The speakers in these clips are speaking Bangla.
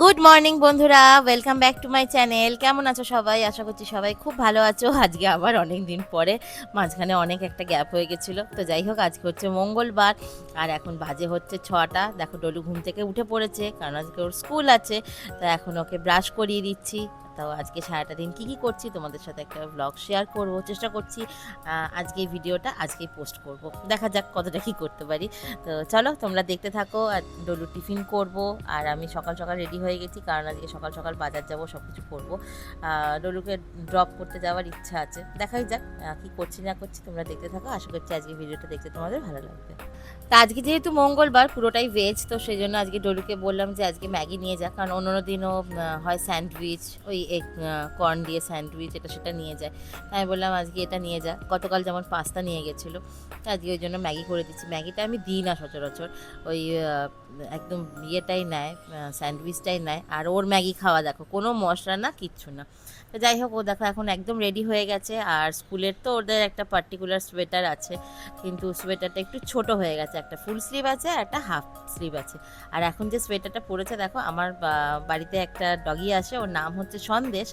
গুড মর্নিং বন্ধুরা। Welcome back to my channel কেমন আছো সবাই? আশা করছি সবাই খুব ভালো আছো। আজকে আবার অনেক দিন পরে মাঝখানে অনেক একটা গ্যাপ হয়ে গেছিল। তো যাই হোক, আজকে হচ্ছে মঙ্গলবার। আর এখন বাজে হচ্ছে ছটা। দেখো, ডলু ঘুম থেকে উঠে পড়েছে, কারণ আজকে ওর স্কুল আছে। তা এখন ওকে ব্রাশ করিয়ে দিচ্ছি। তো আজকে সারাটা দিন কী কী করছি তোমাদের সাথে একটা ব্লগ শেয়ার করব, চেষ্টা করছি আজকে ভিডিওটা আজকেই পোস্ট করব। দেখা যাক কতটা কী করতে পারি। তো চলো তোমরা দেখতে থাকো আর ডলু টিফিন করব আর আমি সকাল সকাল রেডি হয়ে গেছি কারণ আজকে সকাল সকাল বাজার যাব সব কিছু করব ডলুকে ড্রপ করতে যাওয়ার ইচ্ছা আছে। দেখাই যাক কী করছি না করছি, তোমরা দেখতে থাকো। আশা করছি আজকে ভিডিওটা দেখতে তোমাদের ভালো লাগবে। তা আজকে যেহেতু মঙ্গলবার, পুরোটাই ভেজ তো সেই জন্য আজকে ডলুকে বললাম যে আজকে ম্যাগি নিয়ে যাক কারণ অন্য দিনও হয় স্যান্ডউইচ, ওই কর্ন দিয়ে স্যান্ডউইচ এটা সেটা নিয়ে যায়। তাই আমি বললাম, আজকে এটা নিয়ে যা। গতকাল যেমন পাস্তা নিয়ে গেছিল, আজকে ওই জন্য ম্যাগি করে দিচ্ছি। ম্যাগিটা আমি দিই না সচরাচর। ওই একদম ইয়েটাই নেয় স্যান্ডউইচটাই নেয়। আর ওর ম্যাগি খাওয়া দেখো, কোনো মশলা না, কিচ্ছু না। তো যাই হোক, ও দেখো এখন একদম রেডি হয়ে গেছে। আর স্কুলের তো ওদের একটা পার্টিকুলার সোয়েটার আছে, কিন্তু সোয়েটারটা একটু ছোট হয়ে গেছে। একটা ফুল স্লিভ আছে আর একটা হাফ স্লিভ আছে। আর এখন যে সোয়েটারটা পরেছে, দেখো আমার বাড়িতে একটা ডগি আছে ওর নাম হচ্ছে সন্দেশ।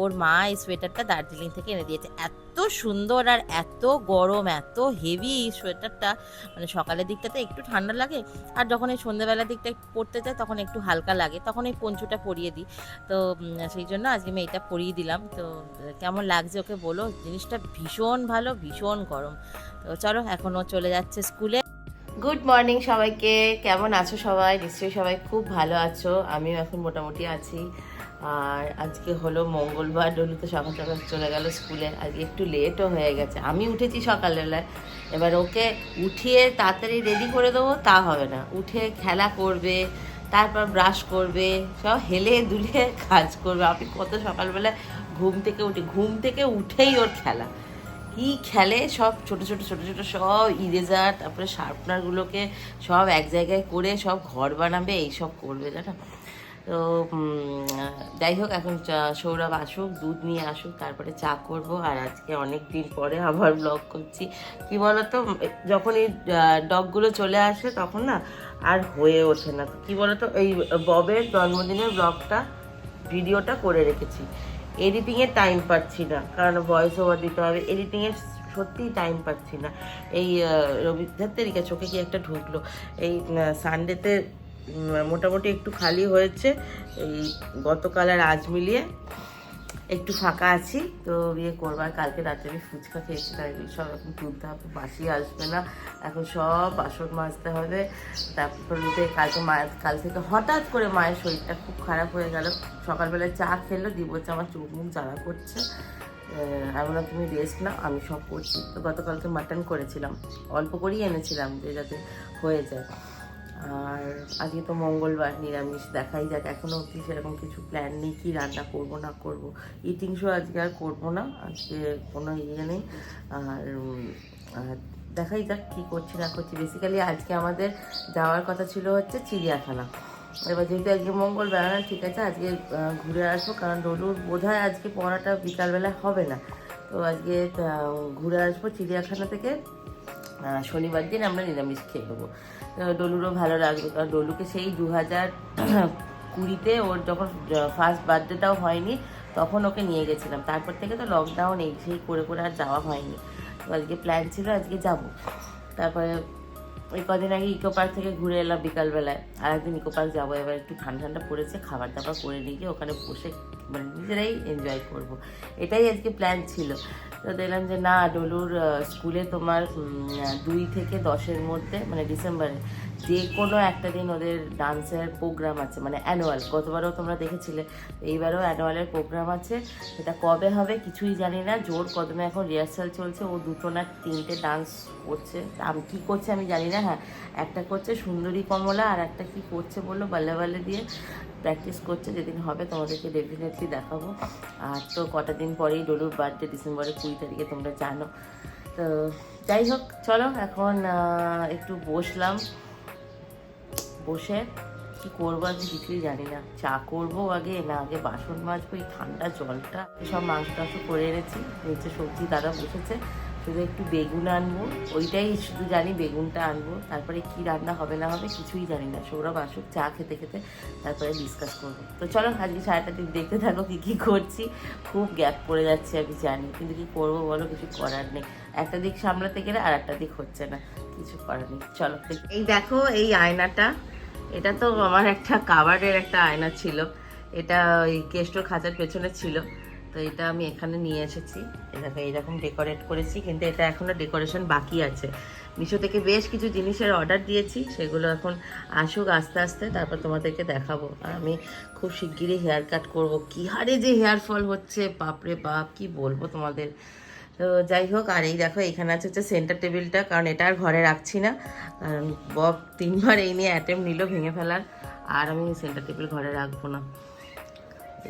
ওর মা এই সোয়েটারটা দার্জিলিং থেকে এনে দিয়েছে। এত সুন্দর আর এত গরম, এত হেভি সোয়েটারটা মানে সকালের দিকটাতে একটু ঠান্ডা লাগে আর যখন এই সন্ধ্যেবেলার দিকটা পরতে চাই তখন একটু হালকা লাগে। তখন এই পঞ্চুটা পরিয়ে দিই। তো সেই জন্য আজকে আমি এইটা পরিয়ে দিলাম। তো, কেমন লাগছে ওকে বলো? জিনিসটা ভীষণ ভালো, ভীষণ গরম। তো চলো এখন ও চলে যাচ্ছে স্কুলে। গুড মর্নিং সবাইকে। কেমন আছো সবাই? নিশ্চয়ই সবাই খুব ভালো আছো। আমিও এখন মোটামুটি আছি। আর আজকে হলো মঙ্গলবার ডলু তো সকাল সকাল চলে গেল স্কুলে। আজকে একটু লেটও হয়ে গেছে। আমি উঠেছি সকালবেলায়। এবার ওকে উঠিয়ে তাড়াতাড়ি রেডি করে দেবো, তা হবে না। উঠে খেলা করবে, তারপর ব্রাশ করবে, সব হেলে দুলে কাজ করবে। আপনি কত সকালবেলায় ঘুম থেকে উঠে। ঘুম থেকে উঠেই ওর খেলা। কি খেলে? সব ছোট ছোট ছোট ছোট সব ইরেজার তারপরে শার্পনারগুলোকে সব এক জায়গায় করে সব ঘর বানাবে, এইসব করবে, জানো? তো যাই হোক, এখন সৌরভ আসুক, দুধ নিয়ে আসুক, তারপরে চা করব। আর আজকে অনেক দিন পরে আবার ব্লগ করছি। কি বলতো, যখন এই ডগগুলো চলে আসে, তখন না আর হয়ে ওঠে না। কি বলতো, এই ববের জন্মদিনের ব্লগটা ভিডিওটা করে রেখেছি। এডিটিংয়ে টাইম পাচ্ছি না, কারণ ভয়েস ওভার দিতে হবে। এডিটিংয়ের সত্যিই টাইম পাচ্ছি না। এই রবি ধাত্তেরিকা চোখে কি একটা ঢুকলো? এই সানডেতে মোটামুটি একটু খালি হয়েছে। এই গতকাল আর আজ মিলিয়ে একটু ফাঁকা আছি। তো বিয়ে করবার কালকে রাতে আমি ফুচকা খেয়েছি, তাই সব এখন তুলতে হবে বাসি আসবে না। এখন সব বাসন মাজতে হবে। তারপরে কালকে মায়ের কাল থেকে হঠাৎ করে মায়ের শরীরটা খুব খারাপ হয়ে গেল। সকালবেলায় চা খেলো, দিব হচ্ছে আমার চোখ মুখ জ্বালা করছে। আমি বললাম, তুমি রেস্ট না আমি সব করছি। তো গতকালকে মাটন করেছিলাম। অল্প করেই এনেছিলাম যে যাতে হয়ে যায়। আর আজকে তো মঙ্গলবার, নিরামিষ, দেখাই যাক। এখনও অবধি সেরকম কিছু প্ল্যান নেই, কি রান্না করব, না করব। ইটিং শো আজকে আর করব না, আজকে কোনো ইয়ে নেই। আর দেখাই যাক কি করছি, না করছি। বেসিক্যালি আজকে আমাদের যাওয়ার কথা ছিল হচ্ছে চিড়িয়াখানা। এবার যেহেতু আজকে মঙ্গলবার ঠিক আছে, আজকে ঘুরে আসব। কারণ ডলুর বোধ হয় আজকে পড়াটা বিকালবেলা হবে না। তো আজকে ঘুরে আসব চিড়িয়াখানা থেকে। শনিবার দিন আমরা নিরামিষ খেয়ে নেব। ডলুরও ভালো লাগবে। কারণ ডলুকে সেই দু হাজার কুড়িতে ওর যখন ফার্স্ট বার্থডেটাও হয়নি, তখন ওকে নিয়ে গেছিলাম। তারপর থেকে তো লকডাউন এই সেই করে করে আর যাওয়া হয়নি। তো আজকে প্ল্যান ছিল আজকে যাব। তারপরে ওই কদিন আগে ইকো পার্ক থেকে ঘুরে এলাম বিকালবেলায়। আর একদিন ইকো পার্ক যাব, এবার একটু ঠান্ডা ঠান্ডা পড়েছে, খাবার দাবার করে নিয়ে গিয়ে ওখানে বসে মানে নিজেরাই এনজয় করব। এটাই আজকে প্ল্যান ছিল তো দেখলাম যে না, ডলুর স্কুলে তোমার দুই থেকে দশের মধ্যে মানে ডিসেম্বরে যে কোনো একটা দিন ওদের ডান্সের প্রোগ্রাম আছে মানে অ্যানুয়াল গতবারও তোমরা দেখেছিলে, এইবারও অ্যানুয়ালের প্রোগ্রাম আছে। সেটা কবে হবে কিছুই জানি না। জোর কদমে এখন রিহার্সাল চলছে। ও দুটো না তিনটে ডান্স করছে। আমি, কী করছে আমি জানি না হ্যাঁ। একটা করছে সুন্দরী কমলা আর একটা কি করছে বলল বাল্লে বাল্লে দিয়ে। প্র্যাকটিস করছে, যেদিন হবে তোমাদেরকে ডেফিনেটলি দেখাবো। আর তো কটা দিন পরেই ডলুর বার্থডে ডিসেম্বরের কুড়ি তারিখে তোমরা জানো। তো যাই হোক, চলো এখন একটু বসলাম। বসে কি করব আজকে কিছুই জানি না। চা করব আগে, না আগে বাসন মাজবো, এই ঠান্ডা জলটা। সব মাংস টাংস করে এনেছি। নিচে সবজি দাদা বসেছে, শুধু একটু বেগুন আনব। ওইটাই শুধু জানি বেগুনটা আনব। তারপরে কি রান্না হবে না হবে কিছুই জানি না। সৌরভ আসুক, চা খেতে খেতে তারপরে ডিসকাস করব। তো চলো, আজকে সারাটা দিন দেখতে থাকো কি কি করছি। খুব গ্যাপ পড়ে যাচ্ছে, আমি জানি। কিন্তু কি করব বলো, কিছু করার নেই। একটা দিক সামলাতে গেলে আর একটা দিক হচ্ছে না। কিছু করার নেই। চলো, এই দেখো এই আয়নাটা। এটা তো আমার একটা কাবার্ডের একটা আয়না ছিল। এটা ওই কেষ্টর খাঁচার পেছনে ছিল। তো এটা আমি এখানে নিয়ে এসেছি। দেখো, এইরকম ডেকোরেট করেছি, কিন্তু এটা এখনও ডেকোরেশন বাকি আছে। মিশো থেকে বেশ কিছু জিনিসের অর্ডার দিয়েছি, সেগুলো এখন আসুক আস্তে আস্তে, তারপর তোমাদেরকে দেখাবো। আর আমি খুব শিগগিরই হেয়ার কাট করব। কী হারে যে হেয়ার ফল হচ্ছে, বাপরে বাপ, কি বলব তোমাদের? তো যাই হোক, আর এই দেখো, এখানে আছে হচ্ছে সেন্টার টেবিলটা কারণ এটা আর ঘরে রাখছি না। কারণ বব তিনবার এই নিয়ে অ্যাটেম্প নিল ভেঙে ফেলার, আর আমি সেন্টার টেবিল ঘরে রাখব না।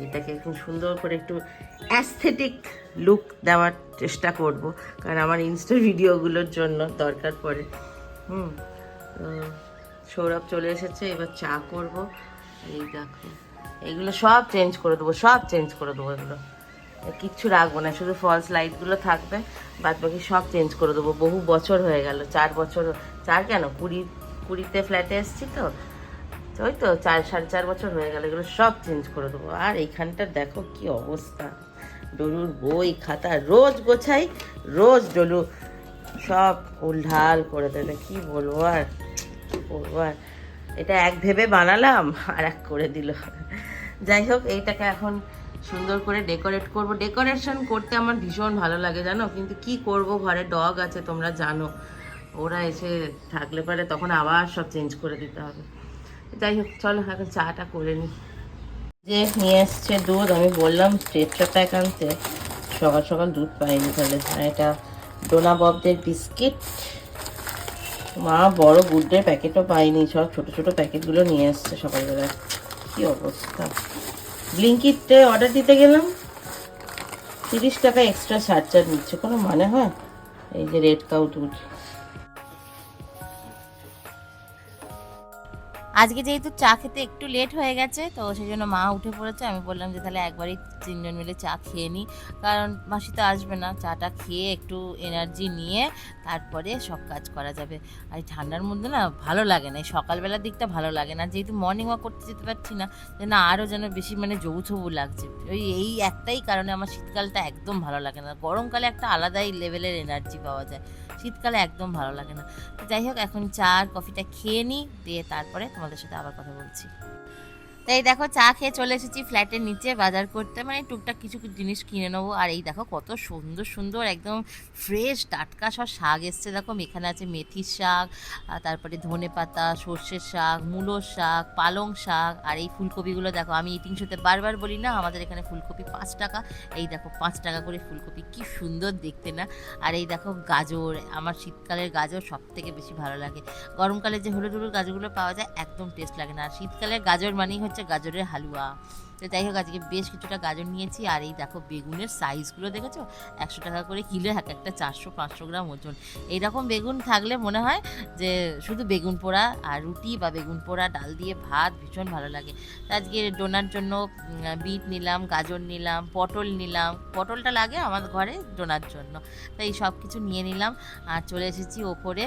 এটাকে একটু সুন্দর করে একটু অ্যাস্থেটিক লুক দেওয়ার চেষ্টা করব, কারণ আমার ইনস্টা ভিডিওগুলোর জন্য দরকার পড়ে। হুম, তো সৌরভ চলে এসেছে, এবার চা করব। এই দেখো, এগুলো সব চেঞ্জ করে দেবো, সব চেঞ্জ করে দেবো এগুলো। কিচ্ছু রাখব না, শুধু ফলস লাইটগুলো থাকবে, বাদ বাকি সব চেঞ্জ করে দেবো। বহু বছর হয়ে গেল, চার বছর, চার কেন? কুড়ি, কুড়িতে ফ্ল্যাটে এসেছি তো, ওই তো চার, সাড়ে চার বছর হয়ে গেল, এগুলো সব চেঞ্জ করে দেবো। আর এইখানটা দেখো কি অবস্থা। ডলুর বই খাতা রোজ গোছাই, রোজ ডলু সব উলঢাল করে দেবে কি বলব আর, কি বলব আর? এটা এক ভেবে বানালাম, আর এক করে দিল। যাই হোক, এইটাকে এখন সুন্দর করে ডেকোরেট করব। ডেকোরেশন করতে আমার ভীষণ ভালো লাগে, জানো? কিন্তু কি করব? ঘরে ডগ আছে, তোমরা জানো। ওরা এসে থাকলে পারে তখন আবার সব চেঞ্জ করে দিতে হবে। যাই হোক, চলো এখন চাটা করে নিই যে নিয়ে এসছে দুধ, আমি বললাম স্ট্রেচারটা একান্তে সকাল সকাল দুধ পাইনি তাহলে। এটা ডোনা ববদের বিস্কিট। মা বড় গুডের প্যাকেটও পাইনি। সব ছোট ছোট প্যাকেটগুলো নিয়ে এসছে সকালবেলা কি অবস্থা? ব্লিঙ্কিটে অর্ডার দিতে গেলাম। তিরিশ টাকা এক্সট্রা চার্জার নিচ্ছে, কোনো মানে হয়? এই যে রেড কাউট দুধ। আজকে যেহেতু চা খেতে একটু লেট হয়ে গেছে, তো সেই জন্য মা উঠে পড়েছে। আমি বললাম যে, তাহলে একবারই তিনজন মিলে চা খেয়ে নিই কারণ মাসি তো আসবে না। চাটা খেয়ে একটু এনার্জি নিয়ে তারপরে সব কাজ করা যাবে। আর ঠান্ডার মধ্যে না ভালো লাগে না। এই সকালবেলার দিকটা ভালো লাগে না। যেহেতু মর্নিং ওয়াক করতে যেতে পারছি না, যে না আরও যেন বেশি মানে যৌথবু লাগছে। ওই, এই একটাই কারণে আমার শীতকালটা একদম ভালো লাগে না। গরমকালে একটা আলাদাই লেভেলের এনার্জি পাওয়া যায়। শীতকালে একদম ভালো লাগে না। যাই হোক, এখন চা আর কফিটা খেয়ে নিই, দিয়ে তারপরে তোমাদের সাথে আবার কথা বলছি। তাই দেখো, চা খেয়ে চলে এসেছি ফ্ল্যাটের নিচে বাজার করতে। মানে টুকটাক কিছু জিনিস কিনে নেব। আর এই দেখো, কত সুন্দর সুন্দর, একদম ফ্রেশ টাটকা সব শাক এসছে। দেখো, এখানে আছে মেথির শাক তারপরে ধনে পাতা, সর্ষের শাক, মূলোর শাক, পালং শাক। আর এই ফুলকপিগুলো দেখো, আমি ইটিং শোতে বারবার বলি না, আমাদের এখানে ফুলকপি পাঁচ টাকা। এই দেখো, পাঁচ টাকা করে ফুলকপি, কি সুন্দর দেখতে না? আর এই দেখো, গাজর, আমার শীতকালের গাজর সব থেকে বেশি ভালো লাগে। গরমকালে যে হলুদ হলুদ গাজরগুলো পাওয়া যায়, একদম টেস্ট লাগে না। আর শীতকালের গাজর মানেই হচ্ছে গাজরের হালুয়া। তো যাই হোক, আজকে বেশ কিছুটা গাজর নিয়েছি। আর এই দেখো বেগুনের সাইজগুলো দেখেছ? একশো টাকা করে কিলো, এক একটা চারশো, পাঁচশো গ্রাম ওজন। এইরকম বেগুন থাকলে মনে হয় যে শুধু বেগুন পোড়া আর রুটি বা বেগুন পোড়া, ডাল দিয়ে ভাত ভীষণ ভালো লাগে। তো আজকে ডোনার জন্য বিট নিলাম, গাজর নিলাম, পটল নিলাম। পটলটা লাগে আমার ঘরে ডোনার জন্য। তাই সব কিছু নিয়ে নিলাম। আর চলে এসেছি ওপরে।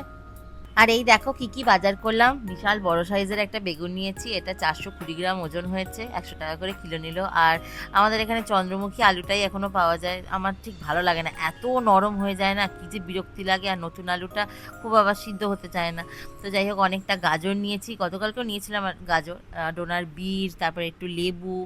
আর এই দেখো কি কি বাজার করলাম। বিশাল বড় সাইজের একটা বেগুন নিয়েছি। এটা চারশো কুড়ি গ্রাম ওজন হয়েছে। একশো টাকা করে কিলো নিল। আর আমাদের এখানে চন্দ্রমুখী আলুটাই এখনও পাওয়া যায়। আমার ঠিক ভালো লাগে না। এত নরম হয়ে যায় না, কি যে বিরক্তি লাগে। আর নতুন আলুটা খুব আবার সিদ্ধ হতে চায় না। তো যাই হোক, অনেকটা গাজর নিয়েছি। গতকালকেও নিয়েছিলাম আর গাজর ডোনার বীজ তারপরে একটু লেবু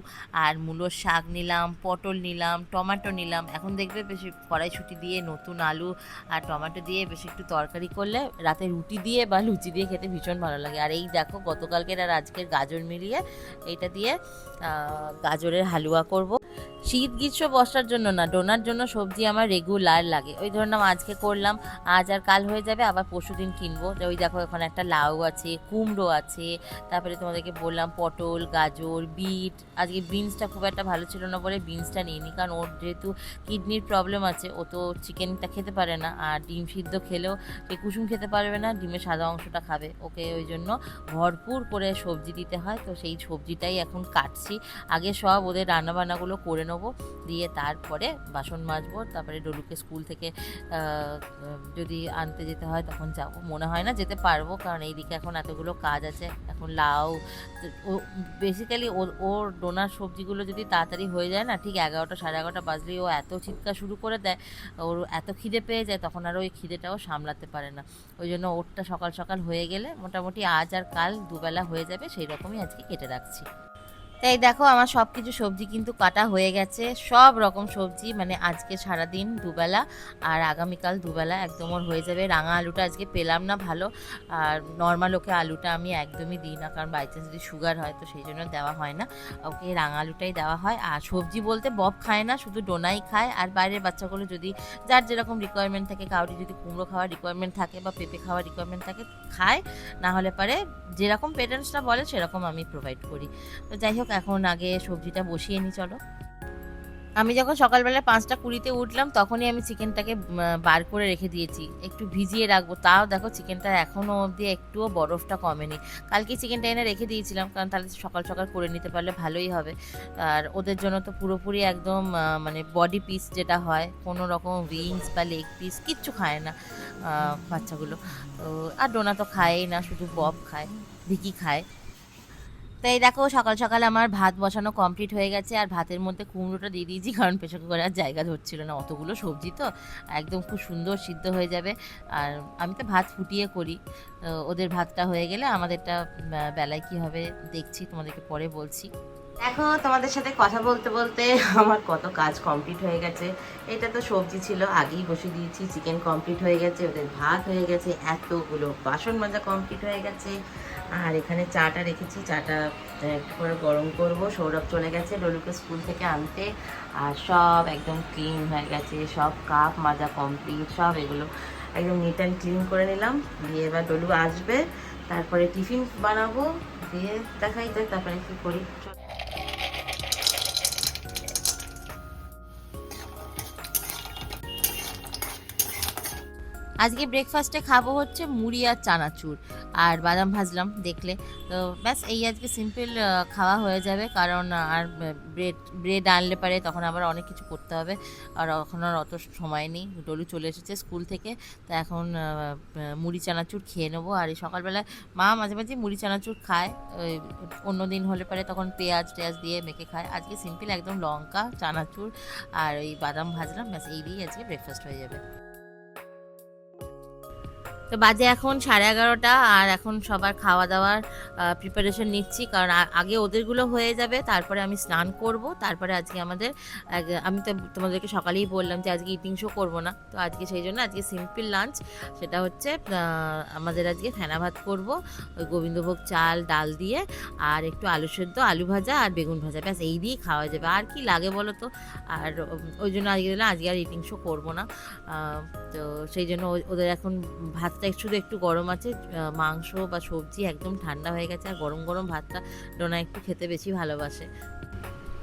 আর মূলোর শাক নিলাম, পটল নিলাম, টমেটো নিলাম। এখন দেখবে বেশি কড়াইশুটি দিয়ে নতুন আলু আর টমেটো দিয়ে বেশি একটু তরকারি করলে রাতে রুটি দিয়ে বা লুচি দিয়ে খেতে ভীষণ ভালো লাগে। আর এই দেখো, গতকালকের আর আজকের গাজর মিলিয়ে এটা দিয়ে গাজরের হালুয়া করব। শীত গ্রীষ্ম, বর্ষার জন্য না, ডোনার জন্য সবজি আমার রেগুলার লাগে। ওই ধরলাম আজকে করলাম, আজ আর কাল হয়ে যাবে, আবার পরশু দিন কিনবো। যে ওই দেখো এখানে একটা লাউ আছে, কুমড়ো আছে, তারপরে তোমাদেরকে বললাম পটল, গাজর, বিট। আজকে বিনসটা খুব একটা ভালো ছিল না বলে বিনসটা নিইনি, কারণ ওর যেহেতু কিডনির প্রবলেম আছে, ও তো চিকেনটা খেতে পারে না, আর ডিম সিদ্ধ খেলেও সে কুসুম খেতে পারবে না, ডিমের সাদা অংশটা খাবে। ওকে ওই জন্য ভরপুর করে সবজি দিতে হয়, তো সেই সবজিটাই এখন কাটছি। আগে সব ওদের রান্নাবান্নাগুলো করে নেব। নেব দিয়ে তারপরে বাসন মাজবো, তারপরে ডলুকে স্কুল থেকে যদি আনতে যেতে হয় তখন যাব। মনে হয় না যেতে পারব, কারণ এইদিকে এখন এতগুলো কাজ আছে, এখন লাউ, ও বেসিক্যালি ওর ডোনার সবজিগুলো যদি তাড়াতাড়ি হয়ে যায় না, ঠিক এগারোটা সাড়ে এগারোটা বাজলেই ও এত চিৎকার শুরু করে দেয়, ওর এত খিদে পেয়ে যায়, তখন আর ওই খিদেটাও সামলাতে পারে না। ওই জন্য ওরটা সকাল সকাল হয়ে গেলে মোটামুটি আজ আর কাল দুবেলা হয়ে যাবে, সেই রকমই আজকে কেটে রাখছি। তাই দেখো আমার সব কিছু সবজি কিন্তু কাটা হয়ে গেছে। সব রকম সবজি মানে আজকে সারাদিন দুবেলা আর আগামীকাল দুবেলা একদম ওর হয়ে যাবে। রাঙা আলুটা আজকে পেলাম না ভালো, আর নর্মাল ওকে আলুটা আমি একদমই দিই না, কারণ বাই চান্স যদি সুগার হয় তো সেই জন্য দেওয়া হয় না। ওকে রাঙা আলুটাই দেওয়া হয়। আর সবজি বলতে বব খায় না, শুধু ডোনাই খায়। আর বাইরের বাচ্চাগুলো যদি যার যেরকম রিকোয়ারমেন্ট থাকে, কাউরি যদি কুমড়ো খাওয়ার রিকোয়ারমেন্ট থাকে বা পেঁপে খাওয়ার রিকোয়ারমেন্ট থাকে, খায়। না হলে পারে যেরকম পেরেন্টসরা বলে, সেরকম আমি প্রোভাইড করি। তো যাই হোক এখন আগে সবজিটা বসিয়ে নিই চলো। আমি যখন সকালবেলা পাঁচটা কুড়িতে উঠলাম, তখনই আমি চিকেনটাকে বার করে রেখে দিয়েছি। একটু ভিজিয়ে রাখব। তাও দেখো চিকেনটা এখনও অবধি একটুও বরফটা কমেনি। কালকে চিকেনটা এনে রেখে দিয়েছিলাম, কারণ তাহলে সকাল সকাল করে নিতে পারলে ভালোই হবে। আর ওদের জন্য তো পুরোপুরি একদম মানে বডি পিস যেটা হয়, কোনো রকম উইংস বা লেগ পিস কিচ্ছু খায় না বাচ্চাগুলো। তো, আর ডোনা তো খায়ই না, শুধু বব খায়, ভিকি খায়। তো এই দেখো সকাল সকাল আমার ভাত বসানো কমপ্লিট হয়ে গেছে, আর ভাতের মধ্যে কুমড়োটা দিয়ে দিয়েছি, কারণ প্রেশার কুকারে আর জায়গা ধরছিল না। অতগুলো সবজি তো, একদম খুব সুন্দর সিদ্ধ হয়ে যাবে। আর আমি তো ভাত ফুটিয়ে করি। ওদের ভাতটা হয়ে গেলে আমাদেরটা বেলায় কি হবে দেখছি, তোমাদেরকে পরে বলছি। দেখো, তোমাদের সাথে কথা বলতে বলতে আমার কত কাজ কমপ্লিট হয়ে গেছে। এটা তো সবজি ছিল, আগেই বসে দিয়েছি চিকেন কমপ্লিট হয়ে গেছে, ওদের ভাত হয়ে গেছে, এতগুলো বাসন মাজা কমপ্লিট হয়ে গেছে। আর এখানে চাটা রেখেছি, চাটা একটু করে গরম করব। সৌরভ চলে গেছে ডলুকে স্কুল থেকে আনতে। আর সব একদম ক্লিন হয়ে গেছে, সব কাপ মাজা কমপ্লিট সব এগুলো একদম নিট অ্যান্ড ক্লিন করে নিলাম। দিয়ে এবার ডলু আসবে, তারপরে টিফিন বানাবো, দিয়ে দেখাই তো তারপরে কি করি। আজকে ব্রেকফাস্টে খাব হচ্ছে মুড়ি আর চানাচুর। আর বাদাম ভাজলাম, দেখলে। তো ব্যাস, এই আজকে সিম্পল খাওয়া হয়ে যাবে। কারণ আর ব্রেড ব্রেড আনলে পারে, তখন আবার অনেক কিছু করতে হবে। আর এখন আর অত সময় নেই, ডলু চলে এসেছে স্কুল থেকে। তো এখন মুড়ি চানাচুর খেয়ে নেব। আর এই সকালবেলায় মা মাঝে মাঝে মুড়ি চানাচুর খায়। অন্য দিন হলে পারে, তখন পেঁয়াজ টেয়াজ দিয়ে মেখে খায়। আজকে সিম্পল একদম লঙ্কা, চানাচুর আর ওই বাদাম ভাজলাম। ব্যাস, এই দিয়েই আজকে ব্রেকফাস্ট হয়ে যাবে। তো বাজে এখন সাড়ে এগারোটা আর এখন সবার খাওয়া দাওয়ার প্রিপারেশন নিচ্ছি। কারণ আগে ওদেরগুলো হয়ে যাবে, তারপরে আমি স্নান করব, তারপরে আজকে আমাদের আমি তো তোমাদেরকে সকালেই বললাম যে আজকে ইটিং শো করব না। তো আজকে সেই জন্য আজকে সিম্পল লাঞ্চ সেটা হচ্ছে আমাদের আজকে ফেনা ভাত করব, ওই গোবিন্দভোগ চাল, ডাল দিয়ে, আর একটু আলু সেদ্ধ, আলু ভাজা আর বেগুন ভাজা। ব্যাস, এই দিয়েই খাওয়া যাবে। আর কি লাগে বলো তো? আর ওই জন্য আজকে আজকে আর ইটিং শো করব না। তো সেই জন্য ওদের এখন ভাতটা শুধু একটু গরম আছে মাংস বা সবজি একদম ঠান্ডা হয়ে গেছে, আর গরম গরম ভাতটা ডোনা একটু খেতে বেশি ভালোবাসে।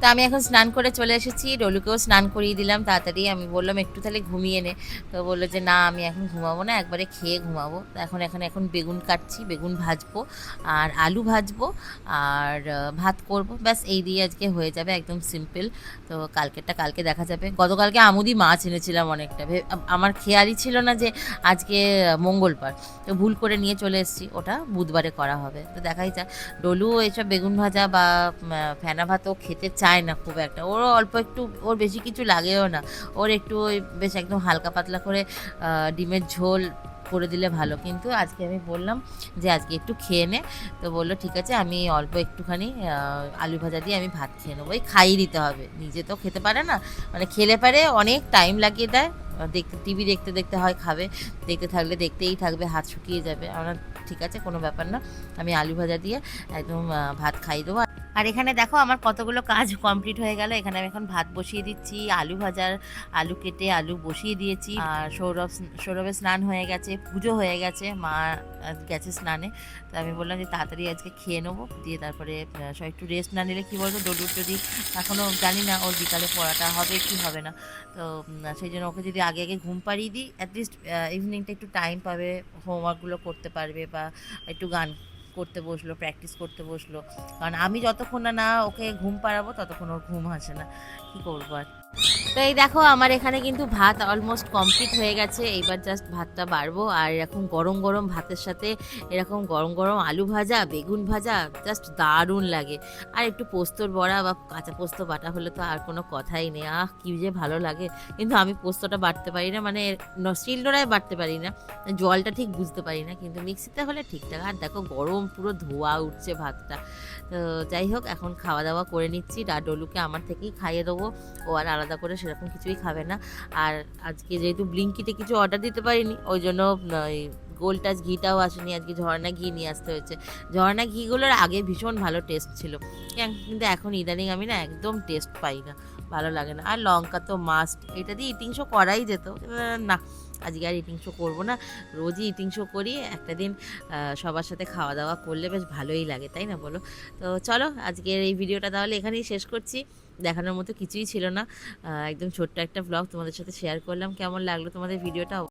তো আমি এখন স্নান করে চলে এসেছি। ডলুকেও স্নান করিয়ে দিলাম তাড়াতাড়ি। আমি বললাম, একটু তাহলে ঘুমিয়ে নে। তো বলল যে, না, আমি এখন ঘুমাবো না, একবারে খেয়ে ঘুমাবো। এখন, এখানে, এখন বেগুন কাটছি, বেগুন ভাজবো আর আলু ভাজবো আর ভাত করব। ব্যাস, এই দিয়ে আজকে হয়ে যাবে একদম সিম্পল। তো কালকেরটা কালকে দেখা যাবে। গতকালকে আমুদি মাছ এনেছিলাম অনেকটা। আমার খেয়ালই ছিল না যে আজকে মঙ্গলবার। তো ভুল করে নিয়ে চলে এসেছি। ওটা বুধবারে করা হবে। তো দেখাই যাক। ডলু এসব বেগুন ভাজা বা ফেনা ভাতও খেতে চায় না খুব একটা। ওর অল্প একটু, ওর বেশি কিছু লাগেও না। ওর একটু ওই বেশ একদম হালকা পাতলা করে ডিমের ঝোল করে দিলে ভালো। কিন্তু আজকে আমি বললাম যে আজকে একটু খেয়ে নে। তো বলল, ঠিক আছে, আমি অল্প একটুখানি আলু ভাজা দিয়ে আমি ভাত খেয়ে নেব। ওই খাইয়ে দিতে হবে। নিজে তো খেতে পারে না। মানে খেলে পারে, অনেক টাইম লাগিয়ে দেয়। দেখতে টিভি দেখতে দেখতে হয়, খাবে। দেখতে থাকলে দেখতেই থাকবে, হাত শুকিয়ে যাবে। আমরা, ঠিক আছে, কোনো ব্যাপার না। আমি আলু ভাজা দিয়ে একদম ভাত খাইয়ে দেবো। আর এখানে দেখো আমার কতগুলো কাজ কমপ্লিট হয়ে গেল। এখানে আমি এখন ভাত বসিয়ে দিচ্ছি, আলু ভাজার আলু কেটে আলু বসিয়ে দিয়েছি, আর সৌরভ সৌরভের স্নান হয়ে গেছে, পুজো হয়ে গেছে, মা গেছে স্নানে। তো আমি বললাম যে তাড়াতাড়ি আজকে খেয়ে নেব, দিয়ে তারপরে সব একটু রেস্ট না নিলে কী বলতো ডলুর যদি এখনও জানি না ওর বিকালে পড়াটা হবে কি হবে না। তো সেই জন্য ওকে যদি আগে আগে ঘুম পাড়িয়ে দিই অ্যাটলিস্ট ইভিনিংটা একটু টাইম পাবে হোমওয়ার্কগুলো করতে পারবে বা একটু গান করতে বসল প্র্যাকটিস করতে বসল। কারণ আমি যতক্ষণ না ওকে ঘুম পাড়াবো, ততক্ষণ ওর ঘুম আসে না। কী করব আর? তো এই দেখো, আমার এখানে কিন্তু ভাত অলমোস্ট কমপ্লিট হয়ে গেছে। এইবার জাস্ট ভাতটা বাড়বো। আর এরকম গরম গরম ভাতের সাথে এরকম গরম গরম আলু ভাজা, বেগুন ভাজা জাস্ট দারুণ লাগে। আর একটু পোস্তর বড়া বা কাঁচা পোস্ত বাটা হলে তো আর কোনো কথাই নেই। আহ, কি যে ভালো লাগে। কিন্তু আমি পোস্তটা বাটতে পারি না মানে শিল নোড়ায় বাটতে পারি না। জলটা ঠিক বুঝতে পারি না, কিন্তু মিক্সিতে হলে ঠিকঠাক। আর দেখো, গরম পুরো ধোয়া উঠছে ভাতটা। তো যাই হোক, এখন খাওয়া দাওয়া করে নিচ্ছি। ডাডলুকে আমার থেকেই খাইয়ে দেবো। ও আর আলাদা করে সেরকম কিছুই খাবে না। আর আজকে যেহেতু ব্লিঙ্কিতে কিছু অর্ডার দিতে পারিনি, ওই জন্য গোল টাচ ঘিটাও আসেনি। আজকে ঝর্ণা ঘি নিয়ে আসতে হয়েছে। ঝর্ণা ঘিগুলোর আগে ভীষণ ভালো টেস্ট ছিল। কেন- কিন্তু এখন ইদানিং আমি না একদম টেস্ট পাই না। ভালো লাগে না। আর লঙ্কা তো মাস্ট এটা দিয়ে ইটিং শো করাই যেত। না, আজকে আর ইটিং শো করব না। রোজই ইটিং শো করি। একটা দিন সবার সাথে খাওয়া দাওয়া করলে বেশ ভালোই লাগে, তাই না বলো? তো চলো, আজকের এই ভিডিওটা তাহলে এখানেই শেষ করছি। দেখানোর মতো কিছুই ছিল না। একদম ছোট্ট একটা ব্লগ তোমাদের সাথে শেয়ার করলাম। কেমন লাগল তোমাদের ভিডিওটা